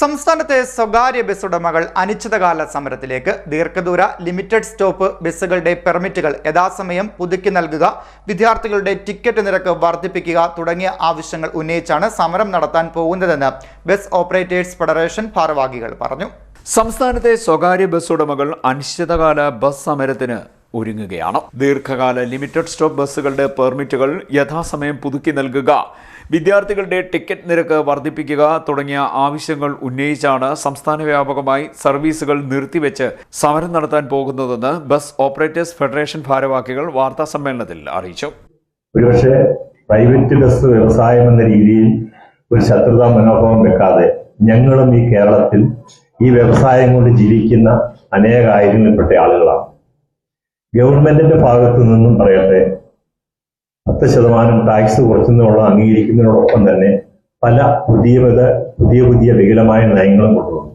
സംസ്ഥാനത്തെ സ്വകാര്യ ബസ് ഉടമകൾ അനിശ്ചിതകാല സമരത്തിലേക്ക്. ദീർഘദൂര ലിമിറ്റഡ് സ്റ്റോപ്പ് ബസ്സുകളുടെ പെർമിറ്റുകൾ യഥാസമയം പുതുക്കി നൽകുക വിദ്യാർത്ഥികളുടെ ടിക്കറ്റ് നിരക്ക് വർദ്ധിപ്പിക്കുക തുടങ്ങിയ ആവശ്യങ്ങൾ ഉന്നയിച്ചാണ് സമരം നടത്താൻ പോകുന്നതെന്ന് ബസ് ഓപ്പറേറ്റേഴ്സ് ഫെഡറേഷൻ ഭാരവാഹികൾ പറഞ്ഞു. സംസ്ഥാനത്തെ സ്വകാര്യ ബസ് ഉടമകൾ അനിശ്ചിതകാല ബസ് സമരത്തിന് ഒരുങ്ങുകയാണ്. ദീർഘകാല ലിമിറ്റഡ് സ്റ്റോപ്പ് ബസ്സുകളുടെ പെർമിറ്റുകൾ യഥാസമയം പുതുക്കി നൽകുക. വിദ്യാർത്ഥികളുടെ ടിക്കറ്റ് നിരക്ക് വർദ്ധിപ്പിക്കുക തുടങ്ങിയ ആവശ്യങ്ങൾ ഉന്നയിച്ചാണ് സംസ്ഥാന വ്യാപകമായി സർവീസുകൾ നിർത്തിവെച്ച് സമരം നടത്താൻ പോകുന്നതെന്ന് ബസ് ഓപ്പറേറ്റേഴ്സ് ഫെഡറേഷൻ ഭാരവാഹികൾ വാർത്താ സമ്മേളനത്തിൽ അറിയിച്ചു. ഒരുപക്ഷെ പ്രൈവറ്റ് ബസ് വ്യവസായം എന്ന രീതിയിൽ ഒരു ശത്രുതാ മനോഭാവം വെക്കാതെ ഞങ്ങളും ഈ കേരളത്തിൽ ഈ വ്യവസായം കൊണ്ട് ജീവിക്കുന്ന അനേകായിരങ്ങളിൽപ്പെട്ട ആളുകളാണ്. ഗവൺമെന്റിന്റെ ഭാഗത്തു നിന്നും പറയട്ടെ പത്ത് ശതമാനം ടാക്സ് കുറച്ചുന്നുള്ള അംഗീകരിക്കുന്നതിനോടൊപ്പം തന്നെ പല പുതിയ പുതിയ പുതിയ വികലമായ നയങ്ങളും കൊണ്ടുവന്നു.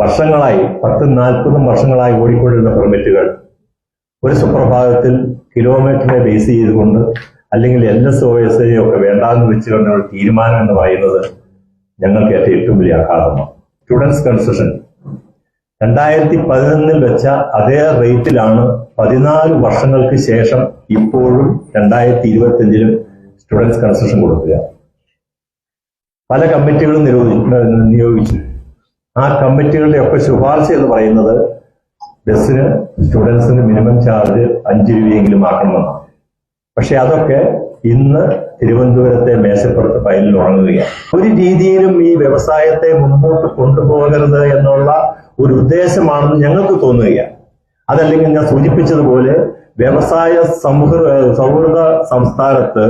വർഷങ്ങളായി പത്തും നാൽപ്പതും വർഷങ്ങളായി ഓടിക്കൊണ്ടിരുന്ന പെർമിറ്റുകൾ ഒരു സുപ്രഭാതത്തിൽ കിലോമീറ്ററിനെ ബേസ് ചെയ്തുകൊണ്ട് അല്ലെങ്കിൽ L S O S A ഒക്കെ വേണ്ടാന്ന് വെച്ചുകൊണ്ടുള്ള തീരുമാനം എന്ന് പറയുന്നത് ഞങ്ങൾക്ക് ഏറ്റവും വലിയ ആഘാതമാണ്. സ്റ്റുഡൻസ് കൺസെഷൻ രണ്ടായിരത്തി പതിനൊന്നിൽ വെച്ച അതേ റേറ്റിലാണ് പതിനാല് വർഷങ്ങൾക്ക് ശേഷം ഇപ്പോഴും രണ്ടായിരത്തി ഇരുപത്തി അഞ്ചിലും സ്റ്റുഡൻസ് കൺസെഷൻ കൊടുക്കുക. പല കമ്മിറ്റികളും നിരോധി നിയോഗിച്ചു. ആ കമ്മിറ്റികളുടെ ഒക്കെ ശുപാർശ എന്ന് പറയുന്നത് ബസ്സിന് സ്റ്റുഡൻസിന് മിനിമം ചാർജ് അഞ്ച് രൂപയെങ്കിലും ആക്കണമെന്നാണ്. പക്ഷെ അതൊക്കെ ഇന്ന് തിരുവനന്തപുരത്തെ മേശപ്പുറത്ത് ഫയലിൽ വാങ്ങുകയാണ് ഒരു രീതിയിലും ഈ വ്യവസായത്തെ മുമ്പോട്ട് കൊണ്ടുപോകരുത് എന്നുള്ള ഒരു ഉദ്ദേശമാണെന്ന് ഞങ്ങൾക്ക് തോന്നുകയാണ്. അതല്ലെങ്കിൽ ഞാൻ സൂചിപ്പിച്ചതുപോലെ വ്യവസായ സമൂഹ സൗഹൃദ സംസ്ഥാനത്ത്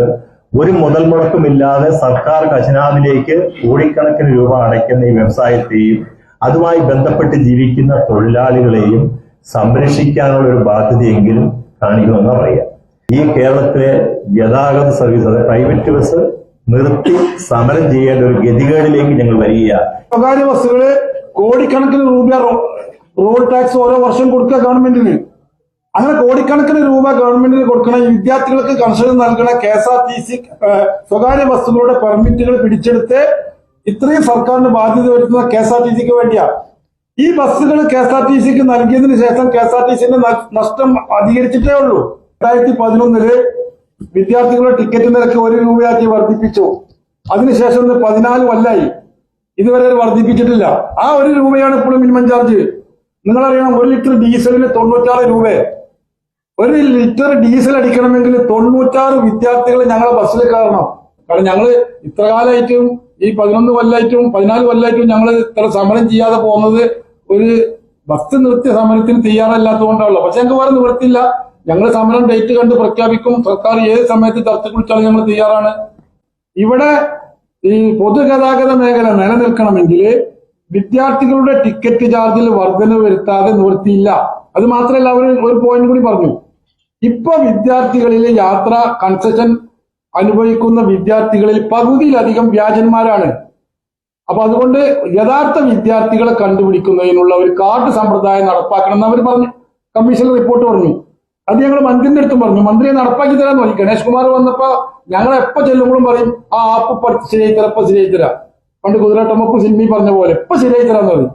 ഒരു മുതൽ മുടക്കുമില്ലാതെ സർക്കാർ ഖജനാവിലേക്ക് കോടിക്കണക്കിന് രൂപ അടയ്ക്കുന്ന ഈ വ്യവസായത്തെയും അതുമായി ബന്ധപ്പെട്ട് ജീവിക്കുന്ന തൊഴിലാളികളെയും സംരക്ഷിക്കാനുള്ള ഒരു ബാധ്യതയെങ്കിലും കാണിക്കുമെന്ന് പറയാം ഈ കേരളത്തിലെ ഗതാഗത സർവീസ് അതായത് പ്രൈവറ്റ് ബസ് നിർത്തി സമരം ചെയ്യേണ്ട ഒരു ഗതികേടിലേക്ക് ഞങ്ങൾ വരികയാണ് സ്വകാര്യ ബസ്സുകൾ കോടിക്കണക്കിന് രൂപ റോഡ് ടാക്സ് ഓരോ വർഷം കൊടുക്കുക ഗവൺമെന്റിന്. അങ്ങനെ കോടിക്കണക്കിന് രൂപ ഗവൺമെന്റിന് കൊടുക്കണ വിദ്യാർത്ഥികൾക്ക് concession നൽകണ K S R T C സ്വകാര്യ ബസ്സുകളുടെ പെർമിറ്റുകൾ പിടിച്ചെടുത്ത് ഇത്രയും സർക്കാരിന് ബാധ്യത വരുത്തുന്ന കെ എസ് ആർ ടി സിക്ക് വേണ്ടിയാ. ഈ ബസ്സുകൾ കെ എസ് ആർ ടി സിക്ക് നൽകിയതിനു ശേഷം കെ എസ് ആർ ടി സിന്റെ നഷ്ടം അധികരിച്ചിട്ടേ ഉള്ളൂ. രണ്ടായിരത്തി പതിനൊന്നിൽ വിദ്യാർത്ഥികളുടെ ടിക്കറ്റ് നിരക്ക് ഒരു രൂപയാക്കി വർദ്ധിപ്പിച്ചു. അതിനുശേഷം ഇന്ന് പതിനാല് കൊല്ലായി. ഇതുവരെ വർദ്ധിപ്പിച്ചിട്ടില്ല. ആ ഒരു രൂപയാണ് ഇപ്പോഴും മിനിമം ചാർജ്. നിങ്ങളറിയണം ഒരു ലിറ്റർ ഡീസലിന് തൊണ്ണൂറ്റാറ് രൂപ. ഒരു ലിറ്റർ ഡീസൽ അടിക്കണമെങ്കിൽ തൊണ്ണൂറ്റാറ് വിദ്യാർത്ഥികൾ ഞങ്ങളെ ബസ്സിൽ കയറണം. കാരണം ഞങ്ങൾ ഇത്ര കാലമായിട്ടും ഈ പതിനൊന്ന് കൊല്ലായിട്ടും പതിനാല് കൊല്ലായിട്ടും ഞങ്ങൾ ഇത്ര സമരം ചെയ്യാതെ പോകുന്നത് ഒരു ബസ് നിർത്തിയ സമരത്തിന് തയ്യാറല്ലാത്തതുകൊണ്ടാണല്ലോ. പക്ഷെ ഞങ്ങൾക്ക് വേറെ നിവൃത്തിയില്ല. ഞങ്ങൾ സമരം ഡേറ്റ് കണ്ട് പ്രഖ്യാപിക്കും. സർക്കാർ ഏത് സമയത്ത് ചർച്ചയ്ക്ക് വിളിച്ചാലും ഞങ്ങൾ തയ്യാറാണ്. ഇവിടെ ഈ പൊതുഗതാഗത മേഖല നിലനിൽക്കണമെങ്കിൽ വിദ്യാർത്ഥികളുടെ ടിക്കറ്റ് ചാർജിൽ വർധന വരുത്താതെ നിവൃത്തിയില്ല. അത് മാത്രമല്ല അവർ ഒരു പോയിന്റ് കൂടി പറഞ്ഞു. ഇപ്പൊ വിദ്യാർത്ഥികളിൽ യാത്ര കൺസെഷൻ അനുഭവിക്കുന്ന വിദ്യാർത്ഥികളിൽ പകുതിയിലധികം വ്യാജന്മാരാണ്. അപ്പൊ അതുകൊണ്ട് യഥാർത്ഥ വിദ്യാർത്ഥികളെ കണ്ടുപിടിക്കുന്നതിനുള്ള ഒരു കാർഡ് സമ്പ്രദായം നടപ്പാക്കണം എന്ന് അവർ പറഞ്ഞു. കമ്മീഷൻ റിപ്പോർട്ട് പറഞ്ഞു. അത് ഞങ്ങൾ മന്ത്രിന്റെ അടുത്തും പറഞ്ഞു. മന്ത്രിയെ നടപ്പാക്കി തരാൻ നോക്കി. ഗണേഷ് കുമാർ വന്നപ്പോ ഞങ്ങൾ എപ്പോ ചെല്ലുമ്പോഴും പറയും ആ ആപ്പ് ശരിയായി തരാം ഇപ്പൊ ശരിയായി തരാം. പണ്ട് കുതിരട്ടമ്മപ്പ് സിനിമയും പറഞ്ഞ പോലെ എപ്പോ ശരിയായി തരാന്ന് പറയും.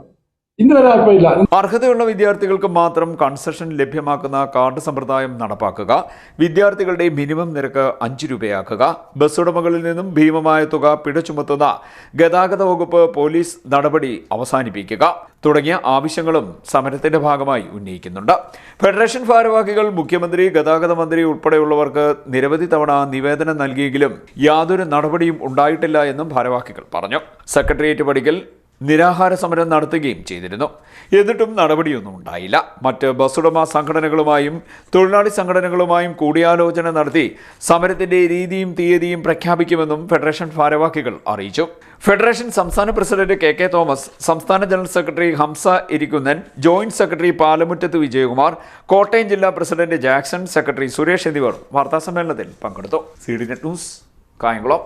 അർഹതയുള്ള വിദ്യാർത്ഥികൾക്ക് മാത്രം കൺസെഷൻ ലഭ്യമാക്കുന്ന കാർഡ് സമ്പ്രദായം നടപ്പാക്കുക. വിദ്യാർത്ഥികളുടെ മിനിമം നിരക്ക് അഞ്ച് രൂപയാക്കുക. ബസ് ഉടമകളിൽ നിന്നും ഭീമമായ തുക പിഴ ചുമത്തുന്ന ഗതാഗത വകുപ്പ് പോലീസ് നടപടി അവസാനിപ്പിക്കുക. തുടങ്ങിയ ആവശ്യങ്ങളും സമരത്തിന്റെ ഭാഗമായി ഉന്നയിക്കുന്നുണ്ട്. ഫെഡറേഷൻ ഭാരവാഹികൾ മുഖ്യമന്ത്രി ഗതാഗത മന്ത്രി ഉൾപ്പെടെയുള്ളവർക്ക് നിരവധി തവണ നിവേദനം നൽകിയെങ്കിലും യാതൊരു നടപടിയും ഉണ്ടായിട്ടില്ല എന്നും ഭാരവാഹികൾ പറഞ്ഞു. സെക്രട്ടേറിയറ്റ് പടിക്കൽ നിരാഹാര സമരം നടത്തുകയും ചെയ്തിരുന്നു. എന്നിട്ടും നടപടിയൊന്നും ഉണ്ടായില്ല. മറ്റ് ബസ്സുടമ സംഘടനകളുമായും തൊഴിലാളി സംഘടനകളുമായും കൂടിയാലോചന നടത്തി സമരത്തിന്റെ രീതിയും തീയതിയും പ്രഖ്യാപിക്കുമെന്നും ഫെഡറേഷൻ ഭാരവാഹികൾ അറിയിച്ചു. ഫെഡറേഷൻ സംസ്ഥാന പ്രസിഡന്റ് കെ കെ തോമസ് സംസ്ഥാന general secretary Hamsa Irikkunnan joint secretary Palamuttath Vijayakumar Kottayam ജില്ലാ പ്രസിഡന്റ് ജാക്സൺ സെക്രട്ടറി സുരേഷ് എന്നിവർ വാർത്താസമ്മേളനത്തിൽ പങ്കെടുത്തു. C D net news Kayamkulam.